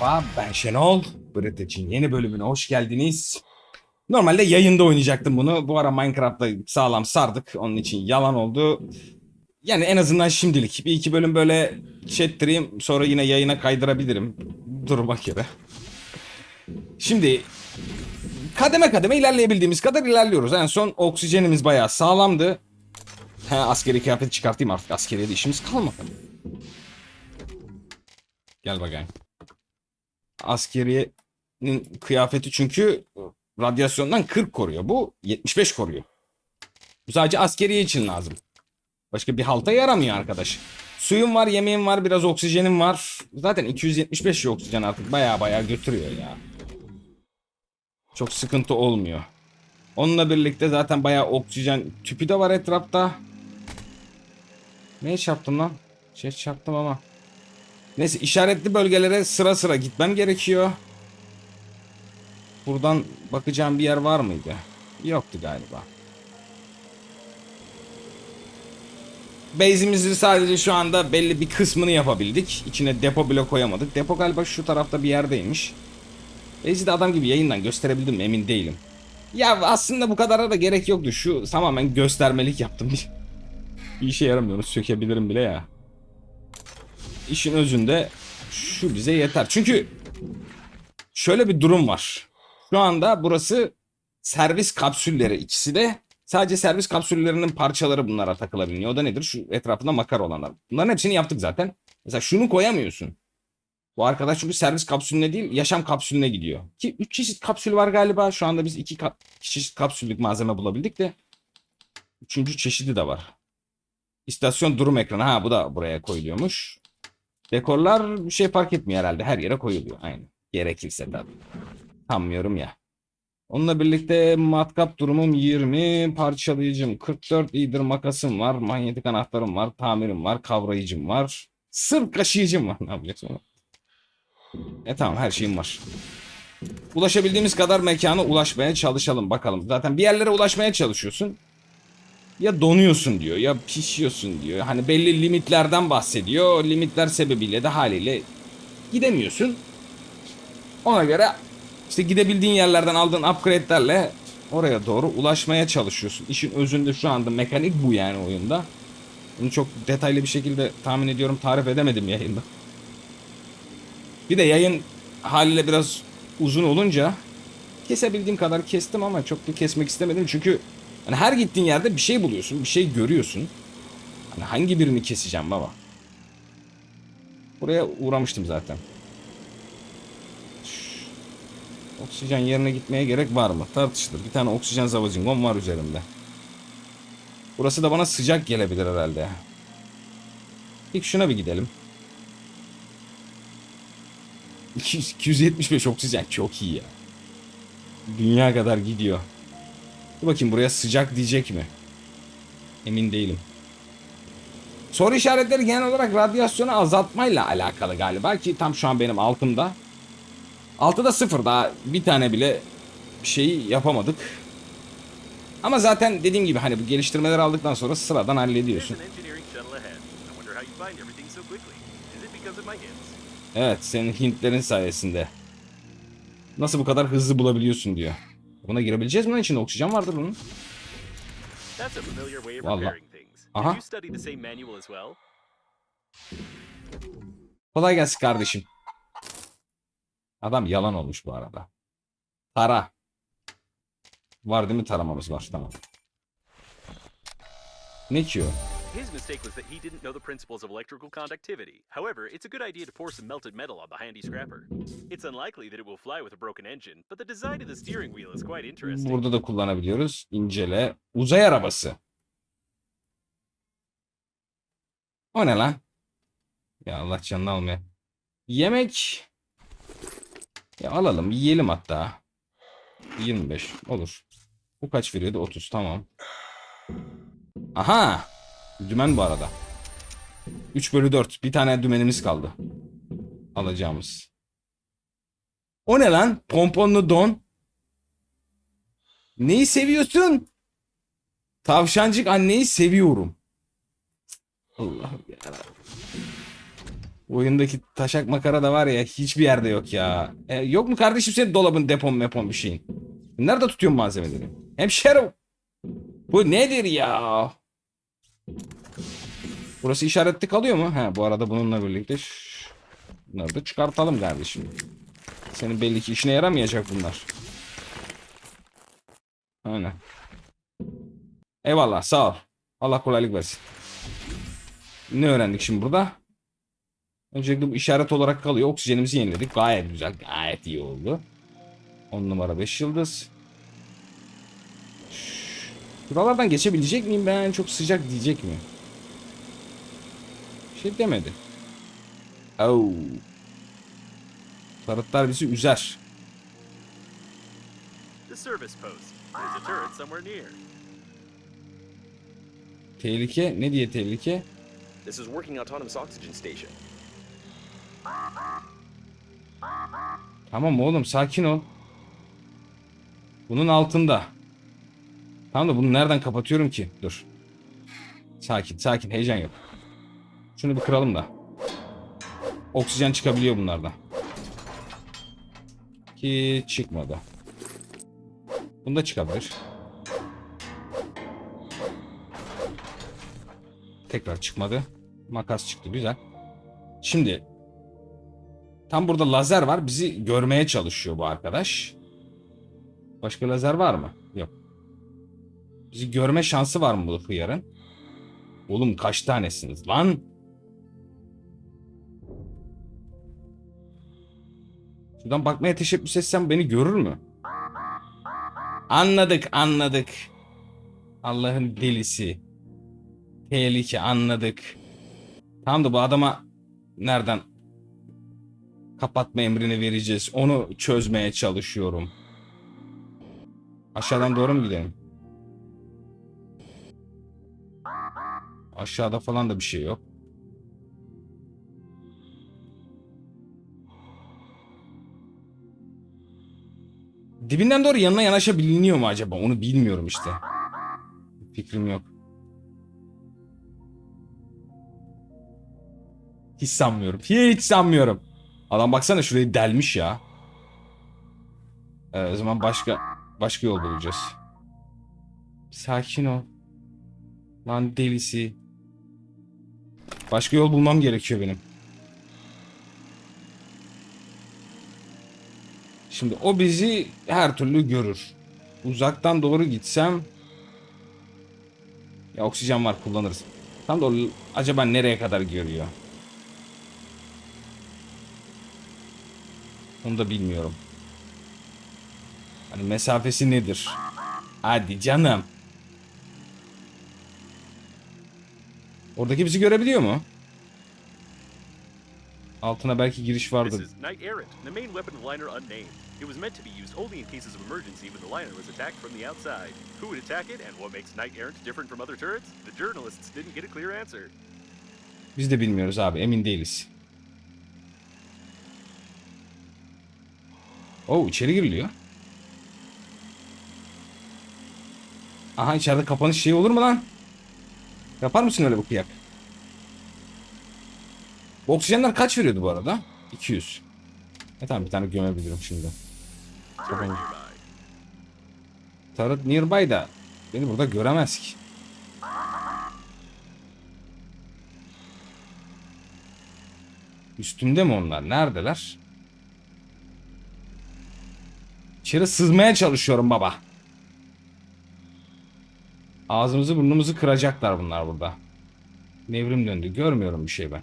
merhaba ben Şenol. British'in yeni bölümüne hoş geldiniz. Normalde yayında oynayacaktım bunu. Bu ara Minecraft'ta sağlam sardık. Onun için yalan oldu. Yani en azından şimdilik. Bir iki bölüm böyle chattireyim. Sonra yine yayına kaydırabilirim. Duruma göre. Şimdi kademe kademe ilerleyebildiğimiz kadar ilerliyoruz. En son oksijenimiz bayağı sağlamdı. He, askeri kıyafeti çıkartayım artık. Askeriye de işimiz kalmadı. Gel bakayım. Askeriyenin kıyafeti çünkü radyasyondan 40 koruyor. Bu 75 koruyor. Bu sadece askeriye için lazım. Başka bir halta yaramıyor arkadaş. Suyum var, yemeğim var, biraz oksijenim var. Zaten 275 oksijen artık baya baya götürüyor ya. Çok sıkıntı olmuyor. Onunla birlikte zaten bayağı oksijen tüpü de var etrafta. Ne çarptım lan? Şey çarptım ama. Neyse işaretli bölgelere sıra sıra gitmem gerekiyor. Buradan bakacağım bir yer var mıydı? Yoktu galiba. Base'imizin sadece şu anda belli bir kısmını yapabildik. İçine depo bile koyamadık. Depo galiba şu tarafta bir yerdeymiş. Base'i de adam gibi yayından gösterebildim mi emin değilim. Ya aslında bu kadara da gerek yoktu. Şu tamamen göstermelik yaptım. bir işe yaramıyor. Onu sökebilirim bile ya. İşin özünde şu bize yeter. Çünkü şöyle bir durum var. Şu anda burası servis kapsülleri ikisi de sadece servis kapsüllerinin parçaları bunlara takılabiliyor. O da nedir? Şu etrafında makar olanlar. Bunların hepsini yaptık zaten. Mesela şunu koyamıyorsun. Bu arkadaş çünkü servis kapsülüne değil yaşam kapsülüne gidiyor. Ki 3 çeşit kapsül var galiba. Şu anda biz 2 çeşit kapsüllük malzeme bulabildik de. Üçüncü çeşidi de var. İstasyon durum ekranı. Ha bu da buraya koyuluyormuş. Dekorlar bir şey fark etmiyor herhalde. Her yere koyuluyor. Aynı. Gerekirse tabii. Sanmıyorum ya. Onunla birlikte matkap durumum 20, parçalayıcım 44, iyidir makasım var, manyetik anahtarım var, tamirim var, kavrayıcım var, sırf kaşıyıcım var. Ne yapacaksın? E tamam her şeyim var. Ulaşabildiğimiz kadar mekana ulaşmaya çalışalım bakalım. Zaten bir yerlere ulaşmaya çalışıyorsun. Ya donuyorsun diyor ya pişiyorsun diyor. Hani belli limitlerden bahsediyor. O limitler sebebiyle de haliyle gidemiyorsun. Ona göre işte gidebildiğin yerlerden aldığın upgrade'lerle oraya doğru ulaşmaya çalışıyorsun. İşin özünde şu anda mekanik bu yani oyunda. Bunu çok detaylı bir şekilde tahmin ediyorum tarif edemedim yayında. Bir de yayın haliyle biraz uzun olunca kesebildiğim kadar kestim ama çok da kesmek istemedim çünkü hani her gittiğin yerde bir şey buluyorsun, bir şey görüyorsun. Hani hangi birini keseceğim baba? Buraya uğramıştım zaten. Oksijen yerine gitmeye gerek var mı? Tartışılır. Bir tane oksijen zavacingom var üzerimde. Burası da bana sıcak gelebilir herhalde. İlk şuna bir gidelim. 200 275 oksijen çok iyi ya. Dünya kadar gidiyor. Dur bakayım buraya sıcak diyecek mi? Emin değilim. Soru işaretleri genel olarak radyasyonu azaltmayla alakalı galiba ki tam şu an benim altımda. Altıda sıfır daha bir tane bile bir şey yapamadık. Ama zaten dediğim gibi hani bu geliştirmeleri aldıktan sonra sıradan hallediyorsun. Evet senin Hintlerin sayesinde. Nasıl bu kadar hızlı bulabiliyorsun diyor. Buna girebileceğiz mi lan içinde oksijen vardır bunun. That's a familiar way of Vallahi. repairing things. Aha. Kolay gelsin kardeşim. Adam yalan olmuş bu arada. Tara. Var değil mi taramamız var tamam. Ne ki o? His mistake was that he didn't know the principles of electrical conductivity. However, it's a good idea to pour some melted metal on the handy scrapper. It's unlikely that it will fly with a broken engine, but the design of the steering wheel is quite interesting. Burada da kullanabiliyoruz. İncele. Uzay arabası. O ne lan? Ya Allah canını almaya. Yemek. Ya alalım yiyelim hatta. 25 olur. Bu kaç veriyordu? 30 tamam. Aha. Dümen bu arada. 3 bölü 4. Bir tane dümenimiz kaldı. Alacağımız. O ne lan? Pomponlu don. Neyi seviyorsun? Tavşancık anneyi seviyorum. Allah ya. Oyundaki taşak makara da var ya hiçbir yerde yok ya. E, yok mu kardeşim senin dolabın depon mepon bir şeyin? Nerede tutuyorsun malzemeleri? Hemşerim. Bu nedir ya? Burası işaretli kalıyor mu? He bu arada bununla birlikte bunları da çıkartalım kardeşim. Senin belli ki işine yaramayacak bunlar. Aynen. Eyvallah sağ ol. Allah kolaylık versin. Ne öğrendik şimdi burada? Öncelikle bu işaret olarak kalıyor. Oksijenimizi yeniledik. Gayet güzel. Gayet iyi oldu. 10 numara 5 yıldız. Buralardan geçebilecek miyim ben? Çok sıcak diyecek mi? Şey demedi. Oh. Tarıtlar bizi üzer. The service post. There's a turret somewhere near. Tehlike. Ne diye tehlike? This is working autonomous oxygen station. Tamam oğlum sakin ol. Bunun altında. Tamam da bunu nereden kapatıyorum ki? Dur. Sakin sakin heyecan yok. Şunu bir kıralım da. Oksijen çıkabiliyor bunlardan. Ki çıkmadı. Bunda çıkabilir. Tekrar çıkmadı. Makas çıktı güzel. Şimdi Tam burada lazer var. Bizi görmeye çalışıyor bu arkadaş. Başka lazer var mı? Yok. Bizi görme şansı var mı bu hıyarın? Oğlum kaç tanesiniz lan? Şuradan bakmaya teşebbüs etsem beni görür mü? Anladık anladık. Allah'ın delisi. Tehlike anladık. Tamam da bu adama nereden kapatma emrini vereceğiz. Onu çözmeye çalışıyorum. Aşağıdan doğru mu gidelim? Aşağıda falan da bir şey yok. Dibinden doğru yanına yanaşabiliyor mu acaba? Onu bilmiyorum işte. Fikrim yok. Hiç sanmıyorum. Hiç sanmıyorum. Adam baksana şurayı delmiş ya. Ee, o zaman başka başka yol bulacağız. Sakin ol. Lan delisi. Başka yol bulmam gerekiyor benim. Şimdi o bizi her türlü görür. Uzaktan doğru gitsem ya oksijen var kullanırız. Tam da acaba nereye kadar görüyor? Onu da bilmiyorum. Hani mesafesi nedir? Hadi canım. Oradaki bizi görebiliyor mu? Altına belki giriş This vardır. is Knight Errant, the main weapon of the liner unnamed. It was meant to be used only in cases of emergency when the liner was attacked from the outside. Who would attack it and what makes Knight Errant different from other turrets? The journalists didn't get a clear answer. Biz de bilmiyoruz abi emin değiliz. Oo içeri giriliyor. Aha içeride kapanış şeyi olur mu lan? Yapar mısın öyle bu kıyak? Bu oksijenler kaç veriyordu bu arada? 200. E tamam bir tane gömebilirim şimdi. Nearby. Tarıt nearby da beni burada göremez ki. Üstümde mi onlar? Neredeler? İçeri sızmaya çalışıyorum baba. Ağzımızı burnumuzu kıracaklar bunlar burada. Nevrim döndü. Görmüyorum bir şey ben.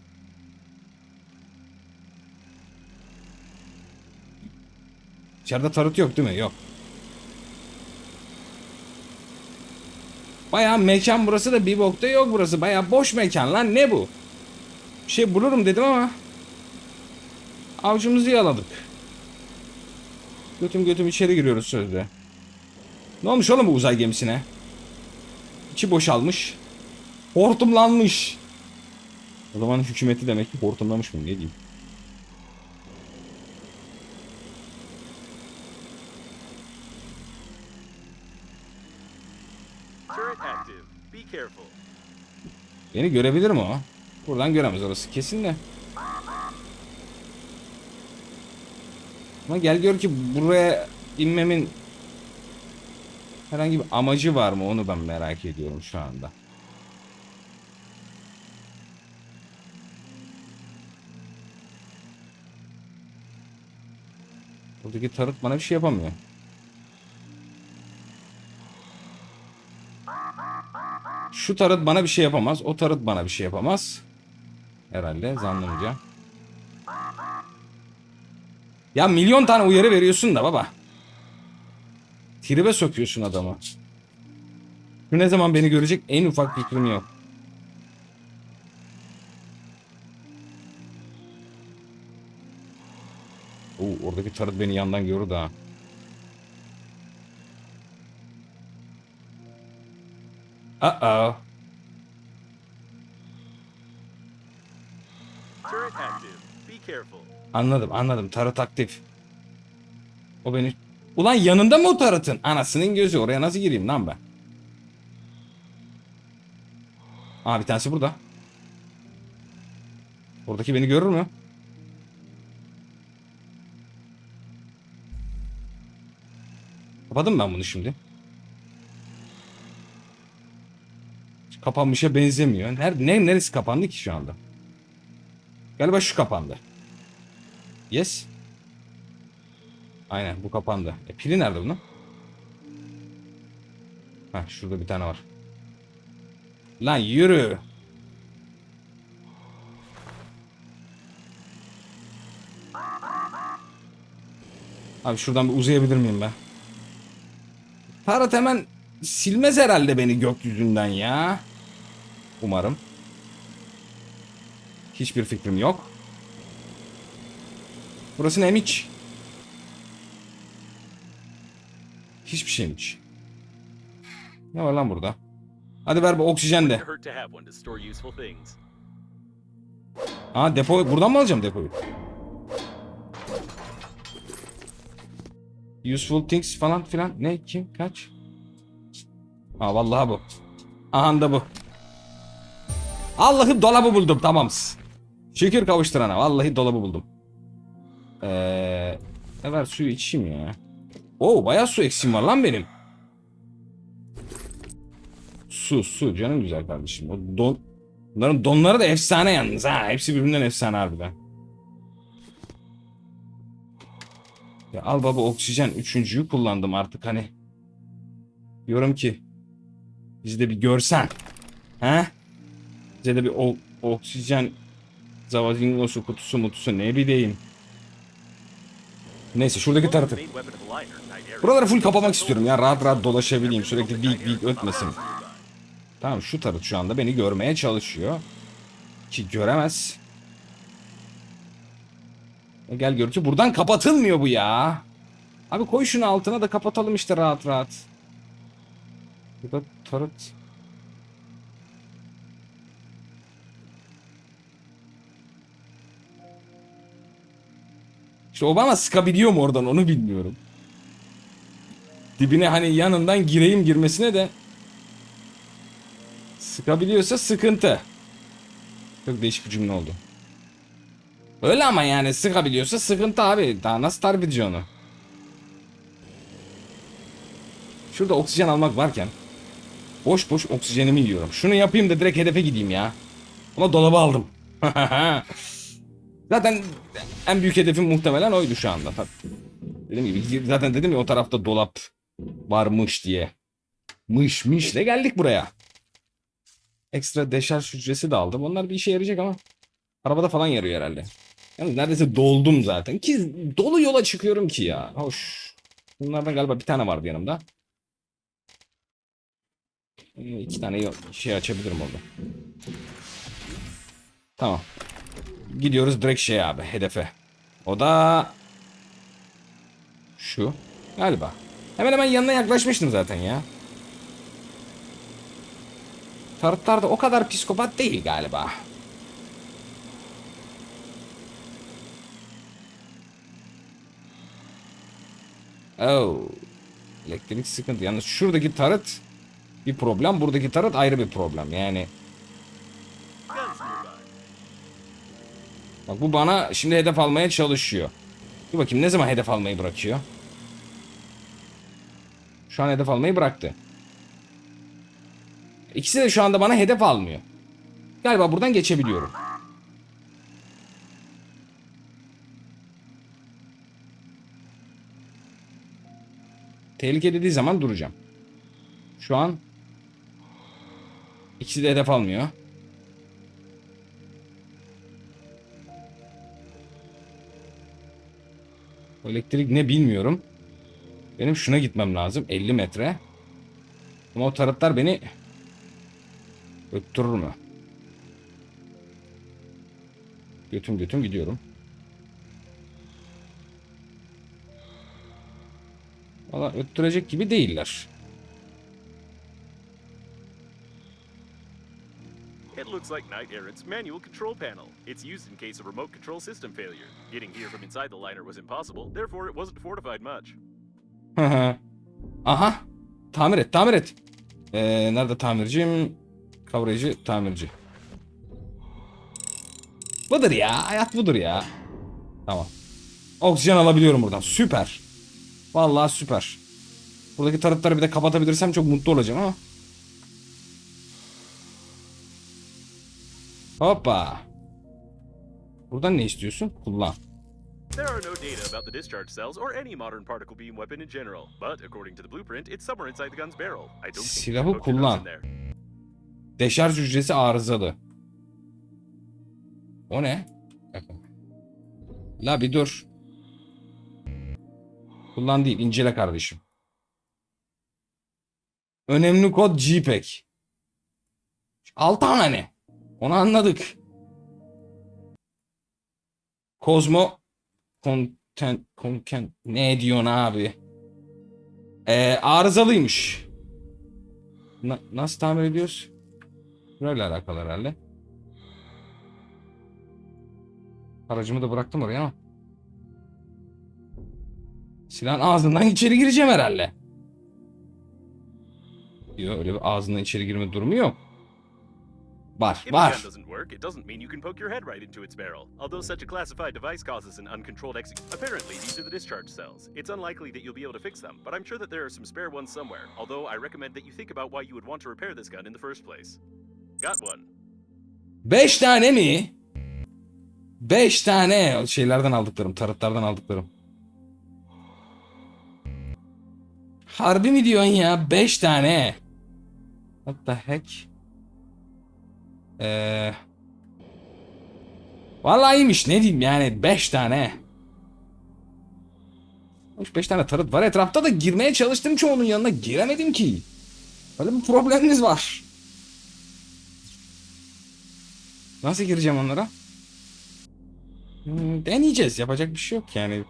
İçeride tarıt yok değil mi? Yok. Bayağı mekan burası da bir bokta yok burası. Bayağı boş mekan lan ne bu? Bir şey bulurum dedim ama avcımızı yaladık. Götüm götüm içeri giriyoruz sözde. Ne olmuş oğlum bu uzay gemisine? İçi boşalmış. Hortumlanmış. O zaman hükümeti demek ki hortumlamış mı ne diyeyim. Beni görebilir mi o? Buradan göremez orası kesin de. Ama gel gör ki buraya inmemin herhangi bir amacı var mı onu ben merak ediyorum şu anda. Buradaki tarıt bana bir şey yapamıyor. Şu tarıt bana bir şey yapamaz. O tarıt bana bir şey yapamaz. Herhalde zannımca. Ya milyon tane uyarı veriyorsun da baba. Tribe sokuyorsun adamı. Şu ne zaman beni görecek en ufak fikrim yok. Oo, oradaki tarıt beni yandan gördü ha. Uh-oh. Anladım anladım. Tarot aktif. O beni... Ulan yanında mı o tarotun? Anasının gözü. Oraya nasıl gireyim lan ben? Aa bir tanesi burada. Oradaki beni görür mü? Kapadım ben bunu şimdi. Kapanmışa benzemiyor. Nerede, ne, neresi kapandı ki şu anda? Galiba şu kapandı. Yes. Aynen bu kapandı. E, pili nerede bunun? Ha şurada bir tane var. Lan yürü. Abi şuradan bir uzayabilir miyim ben? Tarat hemen silmez herhalde beni gökyüzünden ya. Umarım. Hiçbir fikrim yok. Burası ne hiç? Hiçbir şey hiç. Ne var lan burada? Hadi ver bu oksijen de. Aa depo buradan mı alacağım depoyu? Useful things falan filan. Ne kim kaç? Ha vallahi bu. Aha da bu. Allah'ım dolabı buldum tamam. Şükür kavuşturana. Vallahi dolabı buldum. Eee ne ver suyu içeyim ya. Oo bayağı su eksiğim var lan benim. Su su canım güzel kardeşim. O don Bunların donları da efsane yalnız ha. Hepsi birbirinden efsane harbiden. Ya al baba oksijen üçüncüyü kullandım artık hani. Diyorum ki bizi de bir görsen. He? Bize de bir o, oksijen Zavazingosu kutusu mutusu ne bileyim. Neyse şuradaki tarafı. Buraları full kapamak istiyorum ya. Rahat rahat dolaşabileyim. Sürekli bik bik ötmesin. Tamam şu tarot şu anda beni görmeye çalışıyor. Ki göremez. E gel gör ki buradan kapatılmıyor bu ya. Abi koy şunu altına da kapatalım işte rahat rahat. Burada tarot. İşte o bana sıkabiliyor mu oradan onu bilmiyorum. Dibine hani yanından gireyim girmesine de Sıkabiliyorsa sıkıntı. Çok değişik bir cümle oldu. Öyle ama yani sıkabiliyorsa sıkıntı abi. Daha nasıl tarif edeceğim onu? Şurada oksijen almak varken boş boş oksijenimi yiyorum. Şunu yapayım da direkt hedefe gideyim ya. Ama dolabı aldım. zaten en büyük hedefim muhtemelen oydu şu anda. Tabii. Dediğim gibi zaten dedim ya o tarafta dolap varmış diye. Mış mış de geldik buraya. Ekstra deşarj hücresi de aldım. Onlar bir işe yarayacak ama arabada falan yarıyor herhalde. Yani neredeyse doldum zaten. Ki dolu yola çıkıyorum ki ya. Hoş. Bunlardan galiba bir tane vardı yanımda. İki tane yo- şey açabilirim orada. Tamam. Gidiyoruz direkt şey abi hedefe. O da şu galiba. Hemen hemen yanına yaklaşmıştım zaten ya. Tarıtlar da o kadar psikopat değil galiba. Oh. Elektrik sıkıntı. Yalnız şuradaki tarıt bir problem. Buradaki tarıt ayrı bir problem. Yani bak bu bana şimdi hedef almaya çalışıyor. Bir bakayım ne zaman hedef almayı bırakıyor. Şu an hedef almayı bıraktı. İkisi de şu anda bana hedef almıyor. Galiba buradan geçebiliyorum. Tehlike dediği zaman duracağım. Şu an ikisi de hedef almıyor. Elektrik ne bilmiyorum. Benim şuna gitmem lazım. 50 metre. Ama o taraftar beni öttürür mü? Götüm götüm gidiyorum. Valla öttürecek gibi değiller. Looks like Knight Errant's manual control panel. It's used in case of remote control system failure. Getting here from inside the liner was impossible, therefore it wasn't fortified much. Aha. Tamir et, tamir et. Ee, nerede tamircim? Kavrayıcı, tamirci. Budur ya. Hayat budur ya. Tamam. Oksijen alabiliyorum buradan. Süper. Vallahi süper. Buradaki tarıtları bir de kapatabilirsem çok mutlu olacağım ama. Hoppa. Buradan ne istiyorsun? Kullan. There are no data about the discharge cells or any modern particle beam weapon in general, but according to the blueprint, it's somewhere inside the gun's barrel. I don't think Silahı kullan. Deşarj hücresi arızalı. O ne? La bir dur. Kullan değil, incele kardeşim. Önemli kod JPEG. Altı tane. Onu anladık. Kozmo content, content ne diyorsun abi? Ee, arızalıymış. Na- nasıl tamir ediyoruz? Burayla alakalı herhalde. Aracımı da bıraktım oraya ama. Silahın ağzından içeri gireceğim herhalde. Yok öyle bir ağzından içeri girme durumu yok. Var If the var. gun doesn't work, it doesn't mean you can poke your head right into its barrel. Although such a classified device causes an uncontrolled execution. Apparently, these are the discharge cells. It's unlikely that you'll be able to fix them, but I'm sure that there are some spare ones somewhere. Although I recommend that you think about why you would want to repair this gun in the first place. Got one. Beş tane mi? Beş tane O şeylerden aldıklarım, tarıtlardan aldıklarım. Harbi mi diyorsun ya? Beş tane. What the heck? Ee, vallahi iyiymiş ne diyeyim yani beş tane. Hoş beş tane tarıt var etrafta da girmeye çalıştım çoğunun yanına giremedim ki. Böyle bir probleminiz var. Nasıl gireceğim onlara? Hmm, deneyeceğiz. Yapacak bir şey yok yani.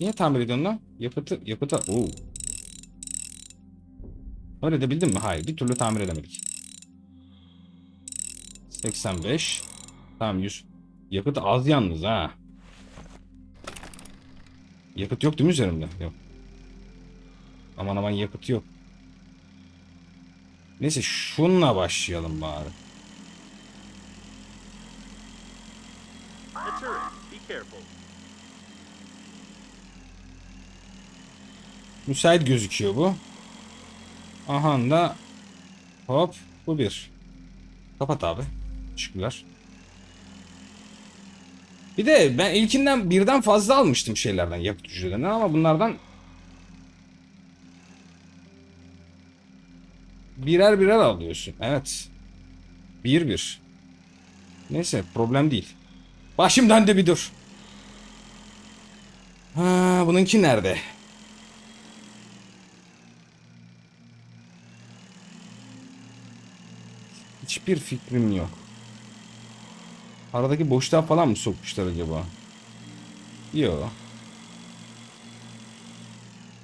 Niye tamir ediyorsun lan? Yakıtı, yakıta... Oo. Öyle de bildin mi? Hayır. Bir türlü tamir edemedik. 85. Tamam 100. Yakıt az yalnız ha. Yakıt yok değil mi üzerimde? Yok. Aman aman yakıt yok. Neyse şunla başlayalım bari. Müsait gözüküyor bu. Aha da hop bu bir. Kapat abi. Teşekkürler. Bir de ben ilkinden birden fazla almıştım şeylerden yakıt hücrelerinden ama bunlardan birer birer alıyorsun. Evet. Bir bir. Neyse problem değil. Başımdan de bir dur. Ha, bununki nerede? Hiçbir fikrim yok. Aradaki boşluğa falan mı sokmuşlar acaba? Yok.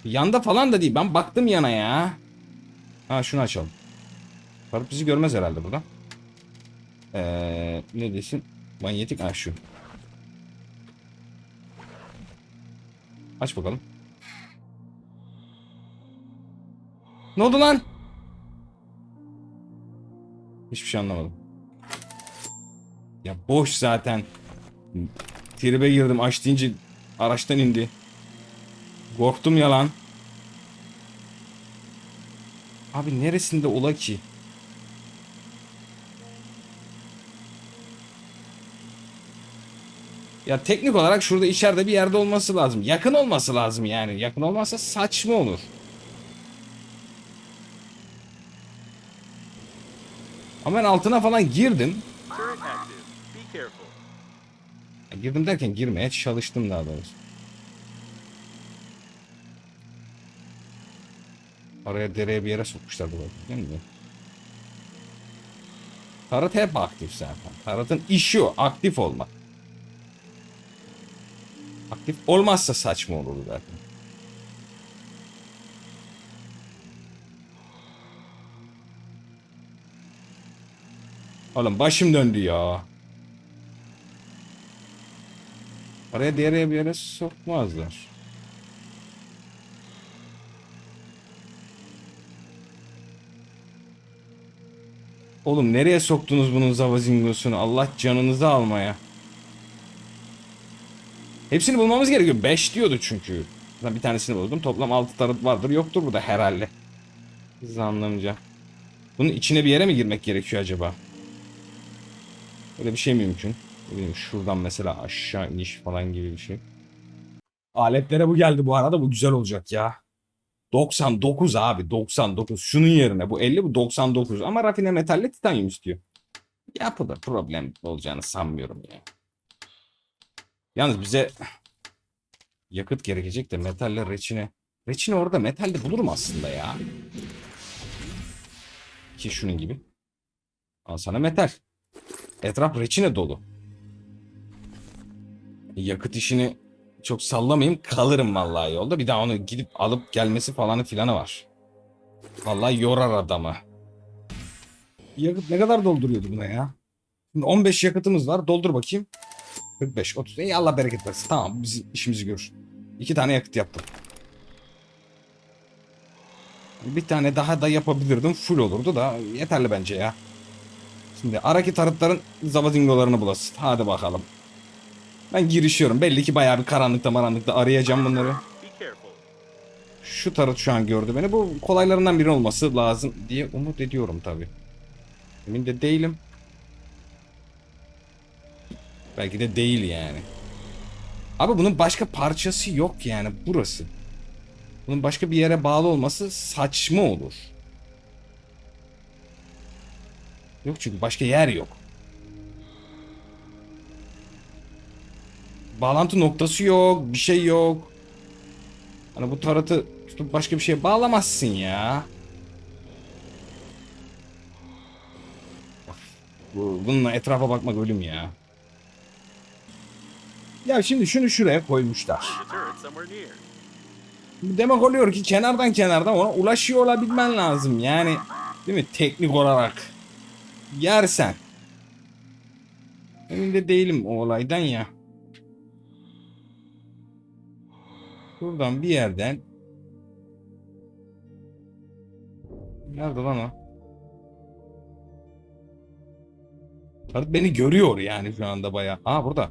Yanda falan da değil. Ben baktım yana ya. Ha şunu açalım. Faruk bizi görmez herhalde burada. Ee, ne desin? Manyetik ha şu. Aç bakalım. Ne oldu lan? Hiçbir şey anlamadım. Ya boş zaten. Tribe girdim. Aç deyince araçtan indi. Korktum ya lan. Abi neresinde ola ki? Ya teknik olarak şurada içeride bir yerde olması lazım. Yakın olması lazım yani. Yakın olmazsa saçma olur. Ama ben altına falan girdim. Girdim derken girmeye çalıştım daha doğrusu. Araya dereye bir yere sokmuşlar bu değil mi? Tarot hep aktif zaten. Tarot'un işi o. Aktif olmak. Aktif olmazsa saçma olur zaten. Oğlum başım döndü ya. Araya dereye bir yere sokmazlar. Oğlum nereye soktunuz bunun zavazingosunu? Allah canınızı almaya. Hepsini bulmamız gerekiyor. 5 diyordu çünkü. Ben bir tanesini buldum. Toplam 6 tarot vardır. Yoktur burada herhalde. Zannımca. Bunun içine bir yere mi girmek gerekiyor acaba? Öyle bir şey mümkün. Ne bileyim şuradan mesela aşağı iniş falan gibi bir şey. Aletlere bu geldi bu arada. Bu güzel olacak ya. 99 abi 99. Şunun yerine bu 50 bu 99. Ama rafine metalle titanyum istiyor. Yapıda problem olacağını sanmıyorum ya. Yalnız bize yakıt gerekecek de metalle reçine. Reçine orada metalde bulurum aslında ya. Ki şunun gibi. Al sana metal. Etraf reçine dolu. Yakıt işini çok sallamayayım kalırım vallahi yolda. Bir daha onu gidip alıp gelmesi falanı filanı var. Vallahi yorar adamı. Yakıt ne kadar dolduruyordu buna ya? Şimdi 15 yakıtımız var. Doldur bakayım. 45, 30. İyi Allah bereket versin. Tamam biz işimizi görür. İki tane yakıt yaptım. Bir tane daha da yapabilirdim. Full olurdu da yeterli bence ya. Şimdi araki tarıtların zabadingolarını bulasın. Hadi bakalım. Ben girişiyorum. Belli ki bayağı bir karanlıkta maranlıkta arayacağım bunları. Şu tarot şu an gördü beni. Bu kolaylarından biri olması lazım diye umut ediyorum tabi. Emin de değilim. Belki de değil yani. Abi bunun başka parçası yok yani burası. Bunun başka bir yere bağlı olması saçma olur. Yok çünkü başka yer yok. Bağlantı noktası yok, bir şey yok. Hani bu taratı tutup başka bir şeye bağlamazsın ya. Bununla etrafa bakmak ölüm ya. Ya şimdi şunu şuraya koymuşlar. Demek oluyor ki kenardan kenardan ona ulaşıyor olabilmen lazım. Yani değil mi? Teknik olarak. Yersen. Emin de değilim o olaydan ya. Buradan bir yerden Nerede lan o? Tarık beni görüyor yani şu anda bayağı. Aa burada.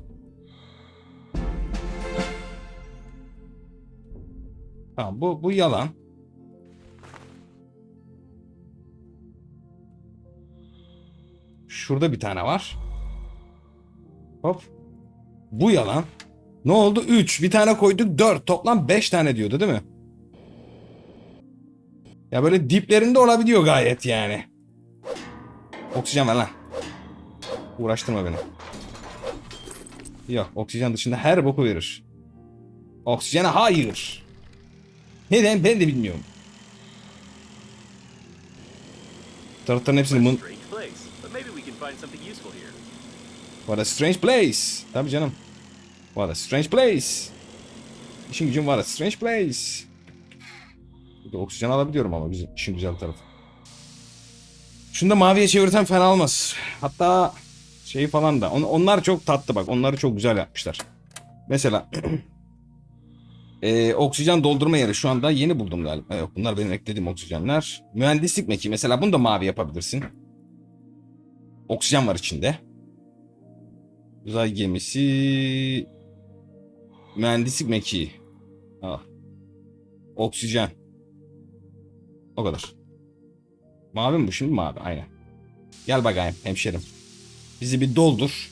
Tamam bu bu yalan. Şurada bir tane var. Hop. Bu yalan. Ne oldu? 3. Bir tane koyduk 4. Toplam 5 tane diyordu değil mi? Ya böyle diplerinde olabiliyor gayet yani. Oksijen ver lan. Uğraştırma beni. Yok oksijen dışında her boku verir. Oksijene hayır. Neden ben de bilmiyorum. Taraftarın hepsini here. What a strange place. Tabii canım. What a strange place. İşin gücün a strange place. Burada oksijen alabiliyorum ama güzel, işin güzel tarafı. Şunu da maviye çevirten fena olmaz. Hatta şeyi falan da. On- onlar çok tatlı bak. Onları çok güzel yapmışlar. Mesela Ee, oksijen doldurma yeri şu anda yeni buldum galiba. Yok bunlar benim eklediğim oksijenler. Mühendislik meki mesela bunu da mavi yapabilirsin. Oksijen var içinde. Uzay gemisi Mühendislik mekiği. Al. Oksijen. O kadar. Mavi mi bu şimdi? Mavi aynen. Gel bakayım hemşerim. Bizi bir doldur.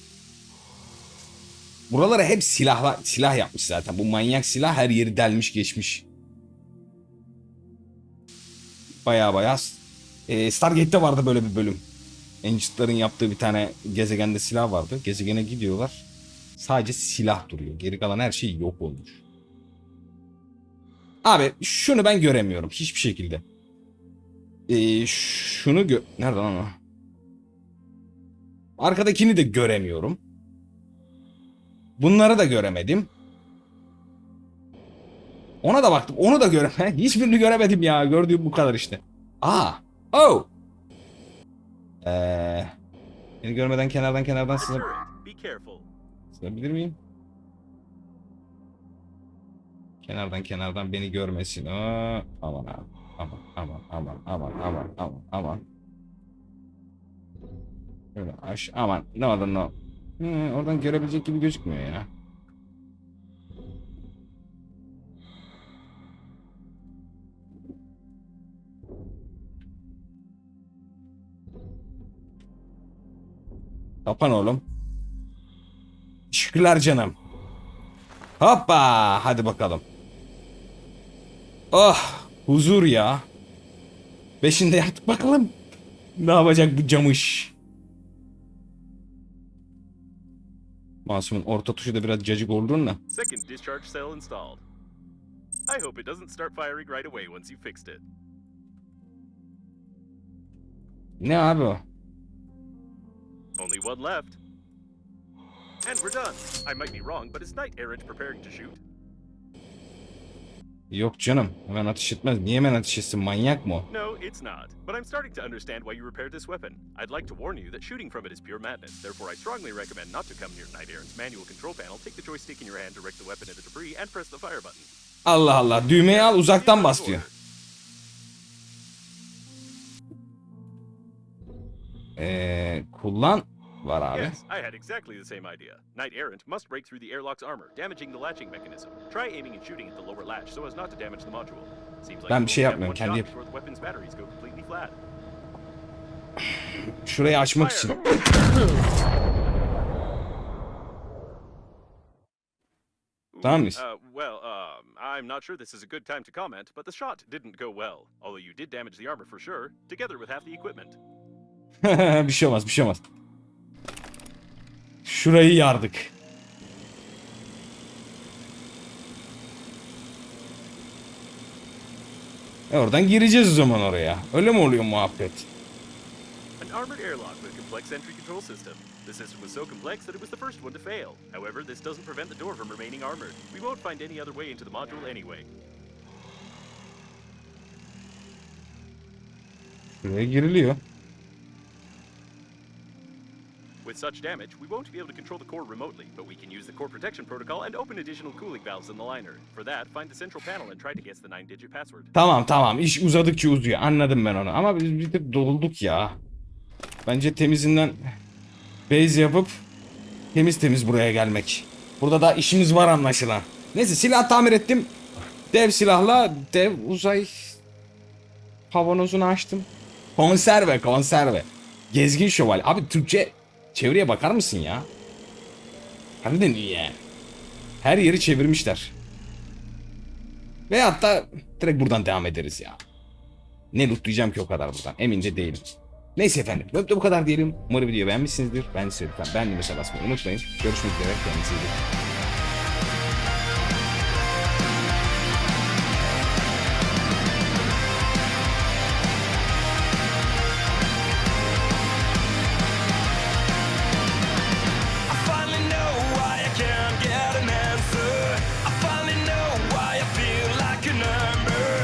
Buralara hep silahla, silah yapmış zaten. Bu manyak silah her yeri delmiş geçmiş. Baya baya. Ee, Stargate'de vardı böyle bir bölüm. Ancient'ların yaptığı bir tane gezegende silah vardı. Gezegene gidiyorlar. Sadece silah duruyor. Geri kalan her şey yok olmuş. Abi şunu ben göremiyorum hiçbir şekilde. Ee, şunu gö... Nerede lan o? Arkadakini de göremiyorum. Bunları da göremedim. Ona da baktım. Onu da göremedim. Hiçbirini göremedim ya. Gördüğüm bu kadar işte. Aa. Oh. Ee, beni görmeden kenardan kenardan A sığabilir miyim? Kenardan kenardan beni görmesin. Aa, aman. Aman aman aman aman aman aman aman. Öyle aş aman ne olur ne. Hı, oradan görebilecek gibi gözükmüyor ya. Kapan oğlum. Şükürler canım. Hoppa hadi bakalım. Oh huzur ya. Beşinde yaptık bakalım. Ne yapacak bu camış? Masumun orta tuşu da biraz cacık olduğunla. Second discharge cell installed. I hope it doesn't start firing right away once you fixed it. Ne abi o? Only one left. And we're done. I might be wrong, but is Knight Errant preparing to shoot? Yok canım. Hemen ateş etmez. Niye hemen ateş etsin? Manyak mı o? No, it's not. But I'm starting to understand why you repaired this weapon. I'd like to warn you that shooting from it is pure madness. Therefore, I strongly recommend not to come near Knight Errant's manual control panel. Take the joystick in your hand, direct the weapon at the debris, and press the fire button. Allah Allah. Düğmeyi al uzaktan bas diyor. Eee kullan var abi. Yes, I had exactly the same idea. Knight Errant must break through the airlock's armor, damaging the latching mechanism. Try aiming and shooting at the lower latch so as not to damage the module. Seems like Ben you bir şey only yapmıyorum, kendi yap- before the weapon's batteries go completely flat. Şurayı açmak için. Tamam mıyız? Uh, well, um, I'm not sure this is a good time to comment, but the shot didn't go well. Although you did damage the armor for sure, together with half the equipment. bir şey olmaz bir şey olmaz. Şurayı yardık. E oradan gireceğiz o zaman oraya. Öyle mi oluyor muhabbet? An armored airlock with a complex entry control system. The system was so complex that it was the first one to fail. However, this doesn't prevent the door from remaining armored. We won't find any other way into the module anyway. Şuraya giriliyor. With such damage, we won't be able to control the core remotely, but we can use the core protection protocol and open additional cooling valves in the liner. For that, find the central panel and try to guess the 9-digit password. Tamam tamam iş uzadıkça uzuyor anladım ben onu ama biz bir de dolduk ya. Bence temizinden base yapıp temiz temiz buraya gelmek. Burada da işimiz var anlaşılan. Neyse silah tamir ettim. Dev silahla dev uzay kavanozunu açtım. Konserve konserve. Gezgin şövalye. Abi Türkçe çevreye bakar mısın ya? Harbiden iyi yani. Her yeri çevirmişler. Ve hatta direkt buradan devam ederiz ya. Ne lootlayacağım ki o kadar buradan emin de değilim. Neyse efendim bu bu kadar diyelim. Umarım videoyu beğenmişsinizdir. Ben size lütfen beğendiğinize basmayı unutmayın. Görüşmek üzere kendinize iyi bakın.